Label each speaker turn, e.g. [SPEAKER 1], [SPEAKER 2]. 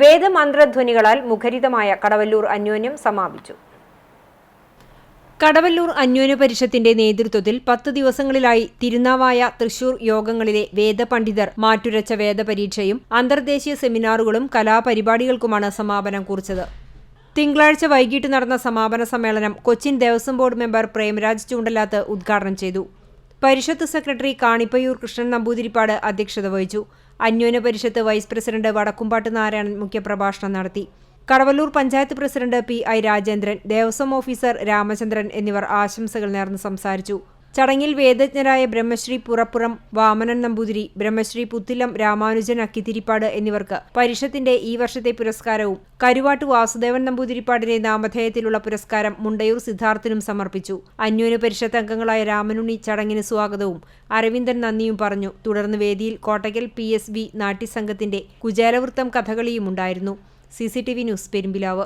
[SPEAKER 1] വേദമന്ത്രധ്വനികളാൽ മുഖരിതമായ കടവല്ലൂർ അന്യോന്യം സമാപിച്ചു. കടവല്ലൂർ അന്യോന്യ പരിഷത്തിന്റെ നേതൃത്വത്തിൽ പത്ത് ദിവസങ്ങളിലായി തിരുനാവായ തൃശൂർ യോഗങ്ങളിലെ വേദപണ്ഡിതർ മാറ്റുരച്ച വേദപരീക്ഷയും അന്തർദേശീയ സെമിനാറുകളും കലാപരിപാടികൾക്കുമാണ് സമാപനം കുറിച്ചത്. തിങ്കളാഴ്ച വൈകിട്ട് നടന്ന സമാപന സമ്മേളനം കൊച്ചിൻ ദേവസ്വം ബോർഡ് മെമ്പർ പ്രേംരാജ് ചൂണ്ടലാത്ത് ഉദ്ഘാടനം ചെയ്തു. പരിഷത്ത് സെക്രട്ടറി കാണിപ്പയൂർ കൃഷ്ണൻ നമ്പൂതിരിപ്പാട് അധ്യക്ഷത വഹിച്ചു. അന്യോന്യ പരിഷത്ത് വൈസ് പ്രസിഡന്റ് വടക്കുംപാട്ട് നാരായണൻ മുഖ്യപ്രഭാഷണം നടത്തി. Kadavallur panchayat president P I Rajendran Devaswom officer Ramachandran എന്നിവർ ആശംസകൾ നേർന്ന് സംസാരിച്ചു. ചടങ്ങിൽ വേദജ്ഞരായ ബ്രഹ്മശ്രീ പുറപ്പുറം വാമനൻ നമ്പൂതിരി ബ്രഹ്മശ്രീ പുത്തിലം രാമാനുജൻ അക്കിത്തിരിപ്പാട് എന്നിവർക്ക് പരിഷത്തിന്റെ ഈ വർഷത്തെ പുരസ്കാരവും കരുവാട്ട് വാസുദേവൻ നമ്പൂതിരിപ്പാടിന്റെ നാമധേയത്തിലുള്ള പുരസ്കാരം മുണ്ടയൂർ സിദ്ധാർത്ഥിനും സമർപ്പിച്ചു. അന്യോന്യ പരിഷത്ത് അംഗങ്ങളായ രാമനുണ്ണി ചടങ്ങിന് സ്വാഗതവും അരവിന്ദൻ നന്ദിയും പറഞ്ഞു. തുടർന്ന് വേദിയിൽ കോട്ടയ്ക്കൽ പി എസ് ബി നാട്യസംഘത്തിന്റെ കുചേലവൃത്തം കഥകളിയും ഉണ്ടായിരുന്നു C C T V news Perumpilavu.